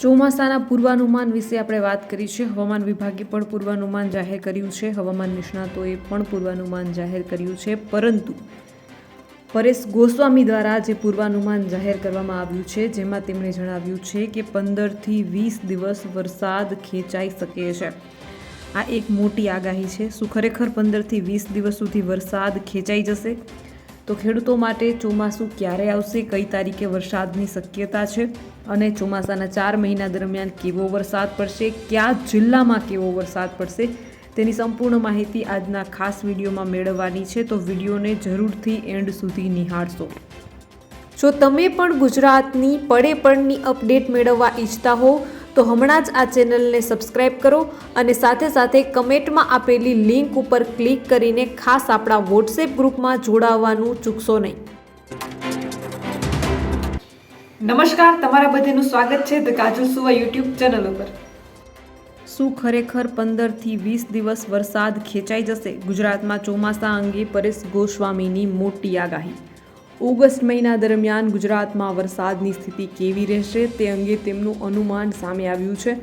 ચોમાસાના પૂર્વાનુમાન વિશે આપણે વાત કરી છે. હવામાન વિભાગે પણ પૂર્વાનુમાન જાહેર કર્યું છે. હવામાન નિષ્ણાતોએ પણ પૂર્વાનુમાન જાહેર કર્યું છે. પરંતુ પરેશ ગોસ્વામી દ્વારા જે પૂર્વાનુમાન જાહેર કરવામાં આવ્યું છે, જેમાં તેમણે જણાવ્યું છે કે પંદરથી વીસ દિવસ વરસાદ ખેંચાઈ શકે છે. આ એક મોટી આગાહી છે. શું ખરેખર પંદરથી વીસ દિવસ સુધી વરસાદ ખેંચાઈ જશે? તો ખેડૂતો માટે ચોમાસું ક્યારે આવશે? કઈ તારીખે વરસાદની શક્યતા છે? અને ચોમાસાના ચાર મહિના દરમિયાન કેવો વરસાદ પડશે, કયા જિલ્લામાં કેવો વરસાદ પડશે, તેની સંપૂર્ણ માહિતી આજના ખાસ વિડીયોમાં મેળવવાની છે. તો વિડીયોને જરૂરથી એન્ડ સુધી નિહાળશો. જો તમે પણ ગુજરાતની પડે પડની અપડેટ મેળવવા ઈચ્છતા હો, તો હમણાં જ આ ચેનલને સબસ્ક્રાઇબ કરો અને સાથે સાથે કમેન્ટમાં આપેલી લિંક ઉપર ક્લિક કરીને ખાસ આપણા વોટ્સએપ ગ્રુપમાં જોડાવવાનું ચૂકશો નહીં. નમસ્કાર, તમારા બધાનું સ્વાગત છે ધ કાજલ સુવા યુટ્યુબ ચેનલ ઉપર. શું ખરેખર પંદરથી વીસ દિવસ વરસાદ ખેંચાઈ જશે? ગુજરાતમાં ચોમાસા અંગે પરેશ ગોસ્વામીની મોટી આગાહી. ઓગસ્ટ મહિના દરમિયાન ગુજરાતમાં વરસાદની સ્થિતિ કેવી રહેશે તે અંગે તેમનું અનુમાન સામે આવ્યું છે.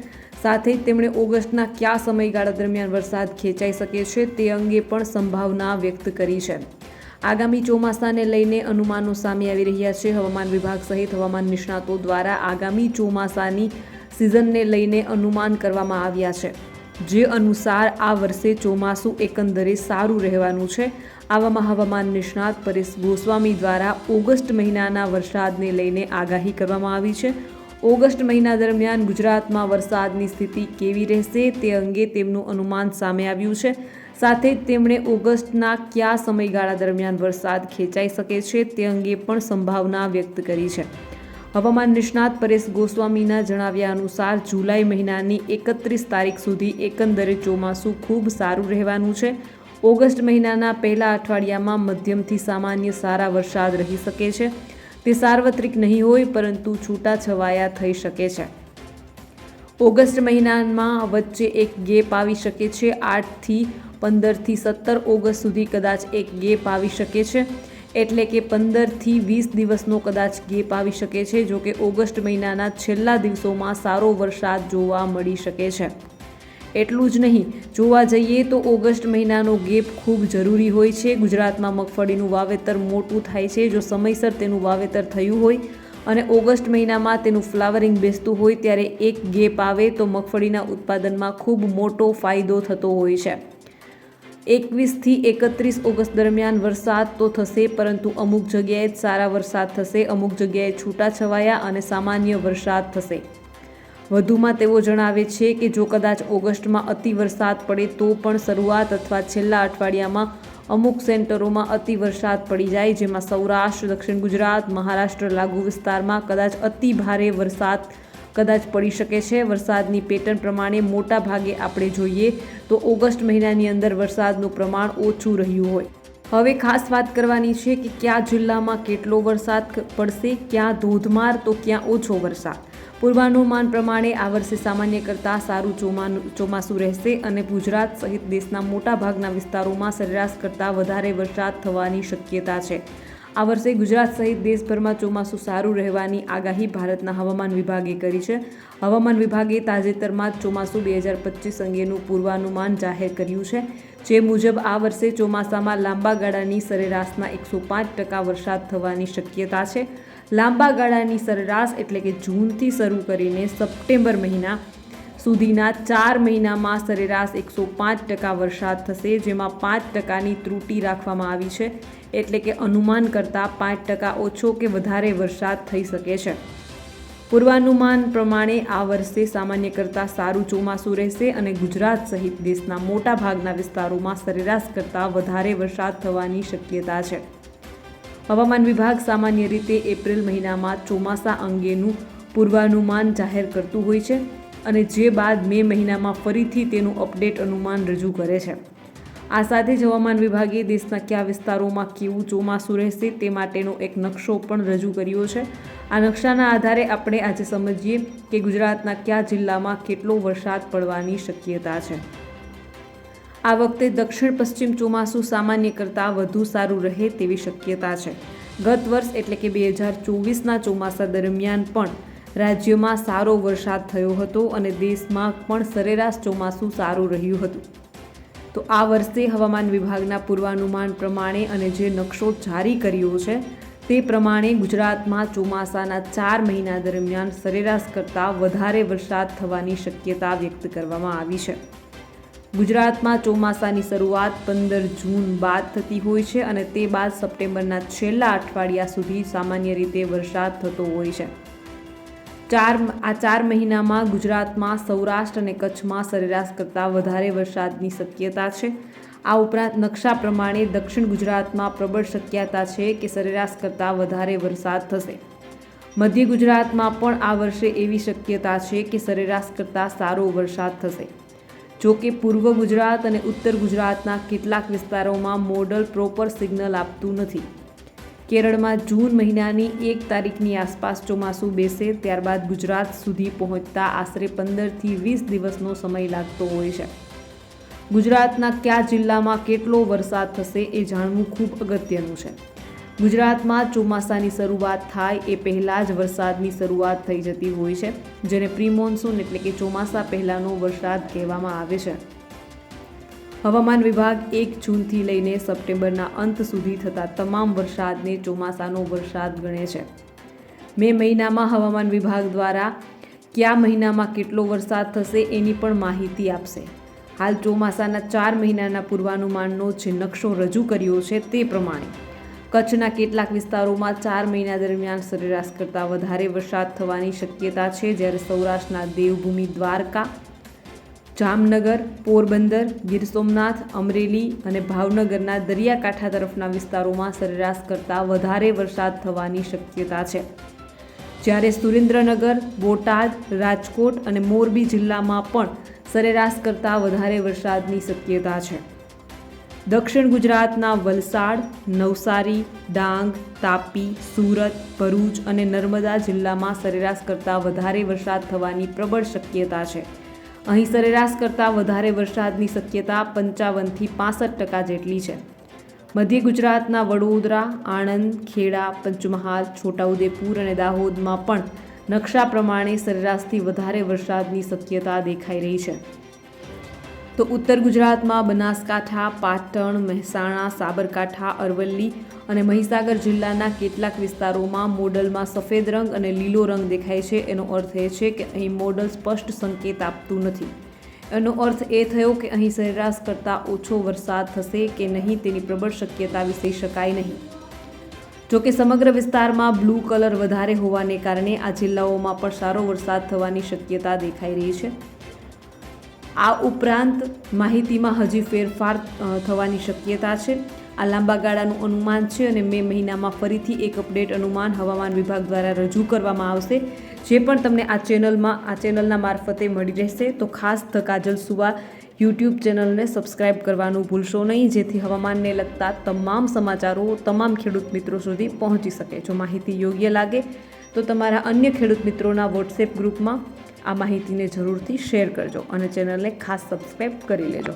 સાથે જ તેમણે ઓગસ્ટના કયા સમયગાળા દરમિયાન વરસાદ ખેંચાઈ શકે છે તે અંગે પણ સંભાવના વ્યક્ત કરી છે. આગામી ચોમાસાને લઈને અનુમાનો સામે આવી રહ્યા છે. હવામાન વિભાગ સહિત હવામાન નિષ્ણાતો દ્વારા આગામી ચોમાસાની સિઝનને લઈને અનુમાન કરવામાં આવ્યા છે. જે અનુસાર આ વર્ષે ચોમાસું એકંદરે સારું રહેવાનું છે. આવામાં હવામાન નિષ્ણાત પરેશ ગોસ્વામી દ્વારા ઓગસ્ટ મહિનાના વરસાદને લઈને આગાહી કરવામાં આવી છે. ઓગસ્ટ મહિના દરમિયાન ગુજરાતમાં વરસાદની સ્થિતિ કેવી રહેશે તે અંગે તેમનું અનુમાન સામે આવ્યું છે. સાથે જ તેમણે ઓગસ્ટના કયા સમયગાળા દરમિયાન વરસાદ ખેંચાઈ શકે છે તે અંગે પણ સંભાવના વ્યક્ત કરી છે. હવામાન નિષ્ણાત પરેશ ગોસ્વામીના જણાવ્યા અનુસાર જુલાઈ મહિનાની એકત્રીસ તારીખ સુધી એકંદરે ચોમાસું ખૂબ સારું રહેવાનું છે. ઓગસ્ટ મહિનાના પહેલા અઠવાડિયામાં મધ્યમથી સામાન્ય સારા વરસાદ રહી શકે છે. તે સાર્વત્રિક નહીં હોય પરંતુ છૂટાછવાયા થઈ શકે છે. ઓગસ્ટ મહિનામાં વચ્ચે એક ગેપ આવી શકે છે. આઠથી પંદરથી સત્તર ઓગસ્ટ સુધી કદાચ એક ગેપ આવી શકે છે. એટલે કે પંદરથી વીસ દિવસનો કદાચ ગેપ આવી શકે છે, જો કે ઓગસ્ટ મહિનાના છેલ્લા દિવસોમાં સારો વરસાદ જોવા મળી શકે છે. એટલું જ નહીં, જોવા જઈએ તો ઓગસ્ટ મહિનાનો ગેપ ખૂબ જરૂરી હોય છે. ગુજરાતમાં મગફળીનું વાવેતર મોટું થાય છે, જો સમયસર તેનું વાવેતર થયું હોય અને ઓગસ્ટ મહિનામાં તેનું ફ્લાવરિંગ બેસતું હોય ત્યારે એક ગેપ આવે તો મગફળીના ઉત્પાદનમાં ખૂબ મોટો ફાયદો થતો હોય છે. એકવીસથી એકત્રીસ ઓગસ્ટ દરમિયાન વરસાદ તો થશે, પરંતુ અમુક જગ્યાએ જ સારા વરસાદ થશે, અમુક જગ્યાએ છૂટાછવાયા અને સામાન્ય વરસાદ થશે. વધુમાં તેઓ જણાવે છે કે જો કદાચ ઓગસ્ટમાં અતિ વરસાદ પડે તો પણ શરૂઆત અથવા છેલ્લા અઠવાડિયામાં અમુક સેન્ટરોમાં અતિ વરસાદ પડી જાય, જેમાં સૌરાષ્ટ્ર, દક્ષિણ ગુજરાત, મહારાષ્ટ્ર લાગુ વિસ્તારમાં કદાચ અતિ ભારે વરસાદ કદાચ પડી શકે છે. વરસાદની પેટર્ન પ્રમાણે મોટા ભાગે આપણે જોઈએ તો ઓગસ્ટ મહિનાની અંદર વરસાદનું પ્રમાણ ઓછું રહ્યું હોય. હવે ખાસ વાત કરવાની છે કે કયા જિલ્લામાં કેટલો વરસાદ પડશે, ક્યાં ધોધમાર તો ક્યાં ઓછો વરસાદ. પૂર્વાનુમાન પ્રમાણે આ વર્ષે સામાન્ય કરતાં સારું ચોમાનું, ચોમાસું રહેશે અને ગુજરાત સહિત દેશના મોટા ભાગના વિસ્તારોમાં સરેરાશ કરતાં વધારે વરસાદ થવાની શક્યતા છે. આ વર્ષે ગુજરાત સહિત દેશભરમાં ચોમાસું સારું રહેવાની આગાહી ભારતના હવામાન વિભાગે કરી છે. હવામાન વિભાગે તાજેતરમાં જ ચોમાસું બે હજાર પચીસ અંગેનું પૂર્વાનુમાન જાહેર કર્યું છે, જે મુજબ આ વર્ષે ચોમાસામાં લાંબા ગાળાની સરેરાશના એકસો પાંચ ટકા વરસાદ થવાની શક્યતા છે. લાંબા ગાળાની સરેરાશ એટલે કે જૂનથી શરૂ કરીને સપ્ટેમ્બર મહિના સુધીના ચાર મહિનામાં સરેરાશ એકસો પાંચ ટકા વરસાદ થશે, જેમાં પાંચ ટકાની ત્રુટિ રાખવામાં આવી છે. એટલે કે અનુમાન કરતાં પાંચ ટકા ઓછો કે વધારે વરસાદ થઈ શકે છે. પૂર્વાનુમાન પ્રમાણે આ વર્ષે સામાન્ય કરતાં સારું ચોમાસું રહેશે અને ગુજરાત સહિત દેશના મોટા ભાગના વિસ્તારોમાં સરેરાશ કરતાં વધારે વરસાદ થવાની શક્યતા છે. હવામાન વિભાગ સામાન્ય રીતે એપ્રિલ મહિનામાં ચોમાસા અંગેનું પૂર્વાનુમાન જાહેર કરતું હોય છે. અને જે બાદ મે મહિનામાં ફરીથી તેનું અપડેટ અનુમાન રજૂ કરે છે. આ સાથે જ હવામાન વિભાગે દેશના કયા વિસ્તારોમાં કેવું ચોમાસું રહેશે તે માટેનો એક નકશો પણ રજૂ કર્યો છે. આ નકશાના આધારે આપણે આજે સમજીએ કે ગુજરાતના કયા જિલ્લામાં કેટલો વરસાદ પડવાની શક્યતા છે. આ વખતે દક્ષિણ પશ્ચિમ ચોમાસું સામાન્ય કરતાં વધુ સારું રહે તેવી શક્યતા છે. ગત વર્ષ એટલે કે બે હજાર ચોવીસના ચોમાસા દરમિયાન પણ રાજ્યમાં સારો વરસાદ થયો હતો અને દેશમાં પણ સરેરાશ ચોમાસું સારું રહ્યું હતું. તો આ વર્ષે હવામાન વિભાગના પૂર્વાનુમાન પ્રમાણે અને જે નકશો જારી કર્યો છે, તે પ્રમાણે ગુજરાતમાં ચોમાસાના ચાર મહિના દરમિયાન સરેરાશ કરતાં વધારે વરસાદ થવાની શક્યતા વ્યક્ત કરવામાં આવી છે. ગુજરાતમાં ચોમાસાની શરૂઆત પંદર જૂન બાદ થતી હોય છે અને તે બાદ સપ્ટેમ્બરના છેલ્લા અઠવાડિયા સુધી સામાન્ય રીતે વરસાદ થતો હોય છે. ચાર આ ચાર મહિનામાં ગુજરાતમાં સૌરાષ્ટ્ર અને કચ્છમાં સરેરાશ કરતાં વધારે વરસાદની શક્યતા છે. આ ઉપરાંત નકશા પ્રમાણે દક્ષિણ ગુજરાતમાં પ્રબળ શક્યતા છે કે સરેરાશ કરતાં વધારે વરસાદ થશે. મધ્ય ગુજરાતમાં પણ આ વર્ષે એવી શક્યતા છે કે સરેરાશ કરતાં સારો વરસાદ થશે. જો કે પૂર્વ ગુજરાત અને ઉત્તર ગુજરાતના કેટલાક વિસ્તારોમાં મોડલ પ્રોપર સિગ્નલ આપતું નથી. કેરળમાં જૂન મહિનાની એક તારીખની આસપાસ ચોમાસું બેસે, ત્યારબાદ ગુજરાત સુધી પહોંચતા આશરે પંદરથી વીસ દિવસનો સમય લાગતો હોય છે. ગુજરાતના કયા જિલ્લામાં કેટલો વરસાદ થશે એ જાણવું ખૂબ અગત્યનું છે. ગુજરાતમાં ચોમાસાની શરૂઆત થાય એ પહેલાં જ વરસાદની શરૂઆત થઈ જતી હોય છે, જેને પ્રી મોન્સૂન એટલે કે ચોમાસા પહેલાંનો વરસાદ કહેવામાં આવે છે. હવામાન વિભાગ એક જૂનથી લઈને સપ્ટેમ્બરના અંત સુધી થતા તમામ વરસાદને ચોમાસાનો વરસાદ ગણે છે. મે મહિનામાં હવામાન વિભાગ દ્વારા કયા મહિનામાં કેટલો વરસાદ થશે એની પણ માહિતી આપશે. હાલ ચોમાસાના ચાર મહિનાના પૂર્વાનુમાનનો જે નકશો રજૂ કર્યો છે તે પ્રમાણે કચ્છના કેટલાક વિસ્તારોમાં ચાર મહિના દરમિયાન સરેરાશ કરતાં વધારે વરસાદ થવાની શક્યતા છે, જ્યારે સૌરાષ્ટ્રના દેવભૂમિ દ્વારકા જામનગર, પોરબંદર, ગીર સોમનાથ, અમરેલી અને ભાવનગરના દરિયાકાંઠા તરફના વિસ્તારોમાં સરેરાશ કરતાં વધારે વરસાદ થવાની શક્યતા છે. જ્યારે સુરેન્દ્રનગર, બોટાદ, રાજકોટ અને મોરબી જિલ્લામાં પણ સરેરાશ કરતાં વધારે વરસાદની શક્યતા છે. દક્ષિણ ગુજરાતના વલસાડ, નવસારી, ડાંગ, તાપી, સુરત, ભરૂચ અને નર્મદા જિલ્લામાં સરેરાશ કરતાં વધારે વરસાદ થવાની પ્રબળ શક્યતા છે. અહીં સરેરાશ કરતાં વધારે વરસાદની શક્યતા પંચાવનથી પાસઠ ટકા જેટલી છે. મધ્ય ગુજરાતના વડોદરા, આણંદ, ખેડા, પંચમહાલ, છોટાઉદેપુર અને દાહોદમાં પણ નકશા પ્રમાણે સરેરાશથી વધારે વરસાદની શક્યતા દેખાઈ રહી છે. તો ઉત્તર ગુજરાતમાં બનાસકાંઠા, પાટણ, મહેસાણા, સાબરકાંઠા, અરવલ્લી અને મહીસાગર જિલ્લાના કેટલાક વિસ્તારોમાં મોડલમાં સફેદ રંગ અને લીલો રંગ દેખાય છે. એનો અર્થ એ છે કે અહીં મોડલ સ્પષ્ટ સંકેત આપતું નથી. એનો અર્થ એ થયો કે અહીં સરેરાશ કરતાં ઓછો વરસાદ થશે કે નહીં તેની પ્રબળ શક્યતા વિશે શકાય નહીં. જોકે સમગ્ર વિસ્તારમાં બ્લુ કલર વધારે હોવાને કારણે આ જિલ્લાઓમાં પણ સારો વરસાદ થવાની શક્યતા દેખાઈ રહી છે. આ ઉપરાંત માહિતીમાં હજી ફેરફાર થવાની શક્યતા છે. આ લાંબા ગાળાનું અનુમાન છે અને મે મહિનામાં ફરીથી એક અપડેટ અનુમાન હવામાન વિભાગ દ્વારા રજૂ કરવામાં આવશે. જે પણ તમને આ ચેનલમાં, આ ચેનલના મારફતે મળી રહેશે, તો ખાસ ધ કાજલ સુવા યુટ્યુબ ચેનલને સબસ્ક્રાઇબ કરવાનું ભૂલશો નહીં, જેથી હવામાનને લગતા તમામ સમાચારો તમામ ખેડૂત મિત્રો સુધી પહોંચી શકે. જો માહિતી યોગ્ય લાગે, તો તમારા અન્ય ખેડૂત મિત્રોના વોટ્સએપ ગ્રુપમાં આ માહિતીને જરૂરથી શેર કરજો અને ચેનલને ખાસ સબસ્ક્રાઈબ કરી લેજો.